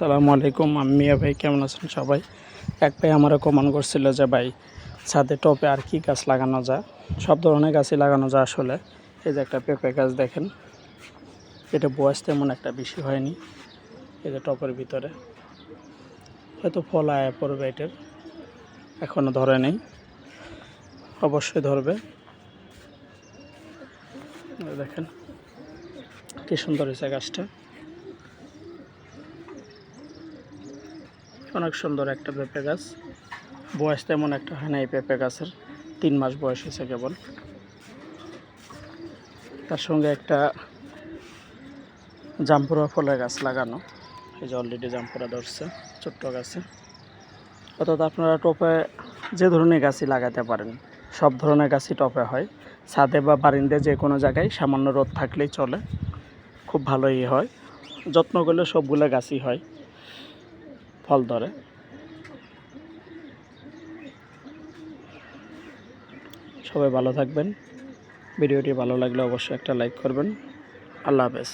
সালামু আলাইকুম, আমি মিয়া ভাই। কেমন আছেন সবাই? এক ভাই আমারও কমেন্ট করছিল যে, ভাই, ছাদে টপে আর কি গাছ লাগানো যায়? সব ধরনের গাছই লাগানো যায় আসলে। এই যে একটা পেঁপে গাছ দেখেন। এটা বয়স তেমন একটা বেশি হয়নি, এই যে টপের ভিতরে। হয়তো ফল আয়া পড়বে এটার এখনও ধরে নেই। অবশ্যই ধরবে। দেখেন, কি সুন্দর হয়েছে গাছটা। অনেক সুন্দর একটা পেঁপে গাছ। বয়স তেমন একটা হয় না এই পেঁপে গাছের। তিন মাস বয়স হয়েছে কেবল। তার সঙ্গে একটা জাম্পুরা ফলের গাছ লাগানো। এই যে অলরেডি জাম্পুরা ধরছে, ছোট্ট গাছে। অর্থাৎ আপনারা টপে যে ধরনের গাছই লাগাতে পারেন, সব ধরনের গাছই টপে হয়। ছাদে বা বারিন্দে যে কোনো জায়গায় সামান্য রোদ থাকলেই চলে। খুব ভালোই হয়। যত্ন করলে সবগুলো গাছই হয়। ফল ধরে। সবাই ভালো থাকবেন। ভিডিওটি ভালো লাগলে অবশ্যই একটা লাইক করবেন। আল্লাহ হাফেজ।